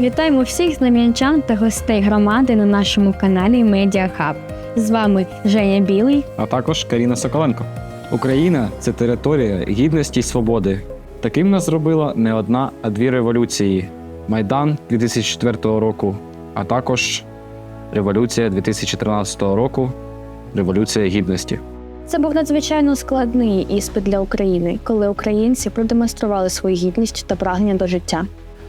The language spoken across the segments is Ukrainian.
Вітаємо всіх знам'янчан та гостей громади на нашому каналі Media Hub. З вами Женя Білий. а також Каріна Соколенко. Україна це територія гідності й свободи. Таким нас зробила не одна, а дві революції: Майдан 2004 року, а також Революція 2013 року, Революція Гідності. Це був надзвичайно складний іспит для України, коли українці продемонстрували свою гідність та прагнення до життя.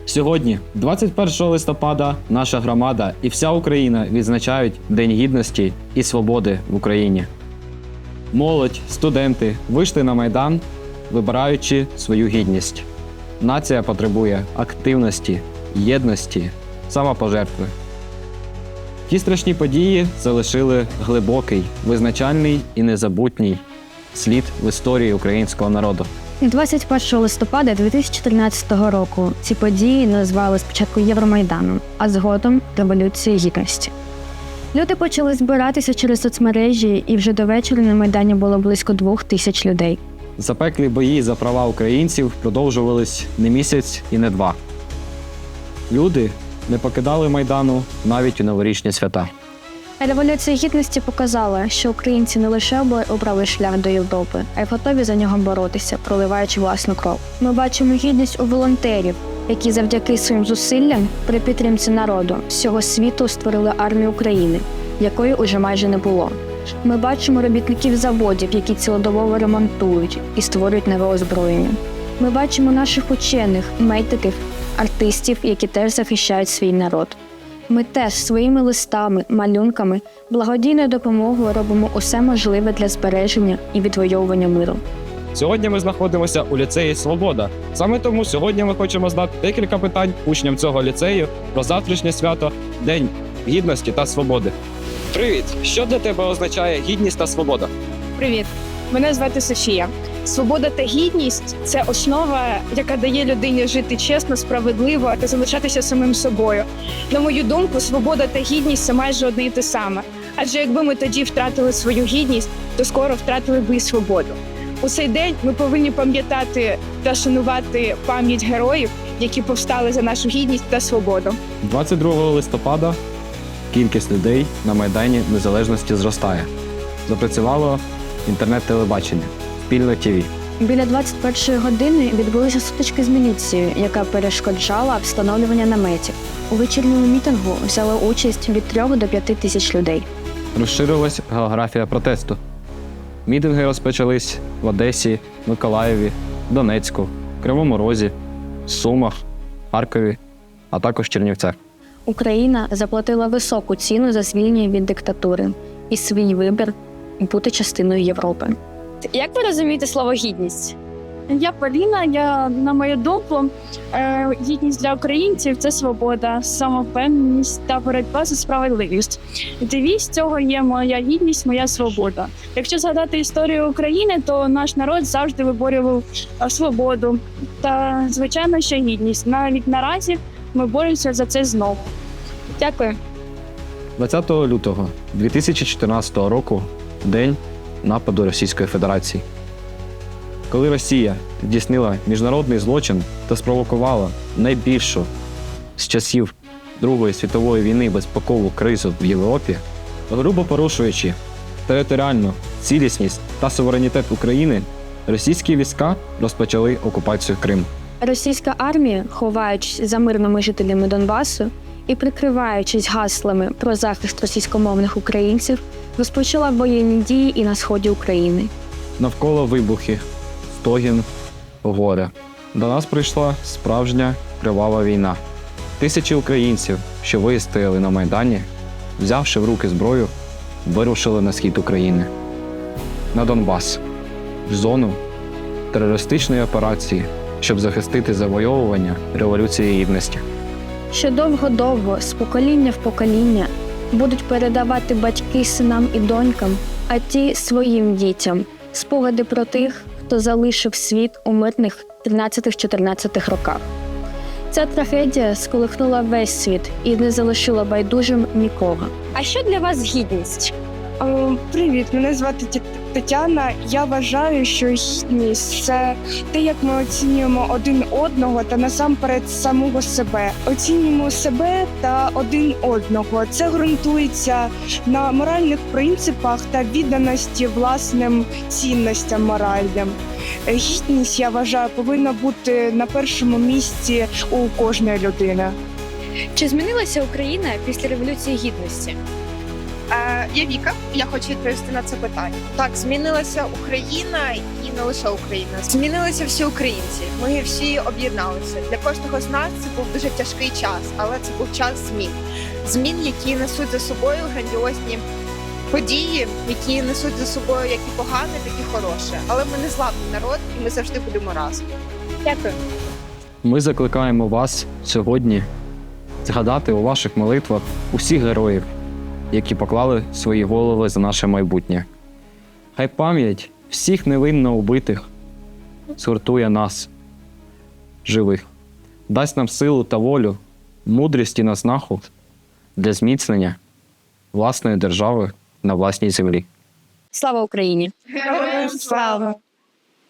Сьогодні, 21 листопада, наша громада і вся Україна відзначають День гідності і свободи в Україні. Молодь, студенти вийшли на майдан, вибираючи свою гідність. Нація потребує активності, єдності, самопожертви. Ті страшні події залишили глибокий, визначальний і незабутній слід в історії українського народу. 21 листопада 2014 року ці події назвали спочатку Євромайданом, а згодом Революцією Гідності. Люди почали збиратися через соцмережі, і вже до вечора на майдані було близько двох тисяч людей. Запеклі бої за права українців продовжувались не місяць і не два. Люди не покидали майдану навіть у новорічні свята. Революція гідності показала, що українці не лише обра- обрали шлях до Європи, а й готові за нього боротися, проливаючи власну кров. Ми бачимо гідність у волонтерів, які завдяки своїм зусиллям при підтримці народу всього світу створили армію України, якої уже майже не було. Ми бачимо робітників заводів, які цілодобово ремонтують і створюють нове озброєння. Ми бачимо наших учених, медиків, артистів, які теж захищають свій народ. Ми теж своїми листами, малюнками, благодійною допомогою робимо усе можливе для збереження і відвоювання миру. Сьогодні ми знаходимося у ліцеї Свобода. Саме тому сьогодні ми хочемо задати декілька питань учням цього ліцею про завтрашнє свято День гідності та свободи. Привіт! Що для тебе означає гідність та свобода? Привіт, мене звати Софія. Свобода та гідність це основа, яка дає людині жити чесно, справедливо та залишатися самим собою. На мою думку, свобода та гідність це майже одне і те саме. Адже якби ми тоді втратили свою гідність, то скоро втратили би і свободу. У цей день ми повинні пам'ятати та шанувати пам'ять героїв, які повстали за нашу гідність та свободу. 22 листопада кількість людей на Майдані Незалежності зростає. Запрацювало інтернет-телебачення, спільне ТІВІ. Біля 21-ї години відбулися сутички з міліцією, яка перешкоджала встановлювання наметів. У вечірньому мітингу взяли участь від 3 до 5 тисяч людей. Розширилась географія протесту. Мітинги розпочались в Одесі, Миколаєві, Донецьку, Кривому Розі, Сумах, Харкові, а також Чернівцях. Україна заплатила високу ціну за звільнення від диктатури і свій вибір бути частиною Європи. Як ви розумієте слово гідність? Я Поліна. Я на мою думку, е, гідність для українців це свобода, самовпевненість та боротьба за справедливість. Девіз цього є моя гідність, моя свобода. Якщо згадати історію України, то наш народ завжди виборював е, свободу та звичайно, що гідність. Навіть наразі ми боремося за це знову. Дякую. 20 лютого 2014 року день нападу Російської Федерації. Коли Росія здійснила міжнародний злочин та спровокувала найбільшу з часів Другої світової війни безпекову кризу в Європі, грубо порушуючи територіальну цілісність та суверенітет України, російські війська розпочали окупацію Криму. Російська армія, ховаючись за мирними жителями Донбасу і прикриваючись гаслами про захист російськомовних українців, розпочала воєнні дії і на сході України. Навколо вибухи, стогін, горя. До нас прийшла справжня кривава війна. Тисячі українців, що вистояли на Майдані, взявши в руки зброю, вирушили на схід України. На Донбас, в зону терористичної операції, щоб захистити завойовування Революції Гідності. Що довго-довго, з покоління в покоління, будуть передавати батьки синам і донькам, а ті своїм дітям спогади про тих, хто залишив світ у мирних 13-14 роках. Ця трагедія сколихнула весь світ і не залишила байдужим нікого. А що для вас гідність? О, привіт, мене звати Тет- Тетяна, я вважаю, що гідність це те, як ми оцінюємо один одного та насамперед самого себе. Оцінюємо себе та один одного. Це ґрунтується на моральних принципах та відданості власним цінностям моральним. Гідність, я вважаю, повинна бути на першому місці у кожної людини. Чи змінилася Україна після революції гідності? Е, я Віка, я хочу відповісти на це питання. Так, змінилася Україна і не лише Україна. Змінилися всі українці. Ми всі об'єдналися. Для кожного з нас це був дуже тяжкий час, але це був час змін. Змін, які несуть за собою грандіозні події, які несуть за собою як і погане, так і хороше. Але ми не зламний народ, і ми завжди будемо разом. Дякую. Ми закликаємо вас сьогодні згадати у ваших молитвах усіх героїв, які поклали свої голови за наше майбутнє. Хай пам'ять всіх невинно убитих згуртує нас, живих, дасть нам силу та волю, мудрість і наснаху для зміцнення власної держави на власній землі. Слава Україні! Слава!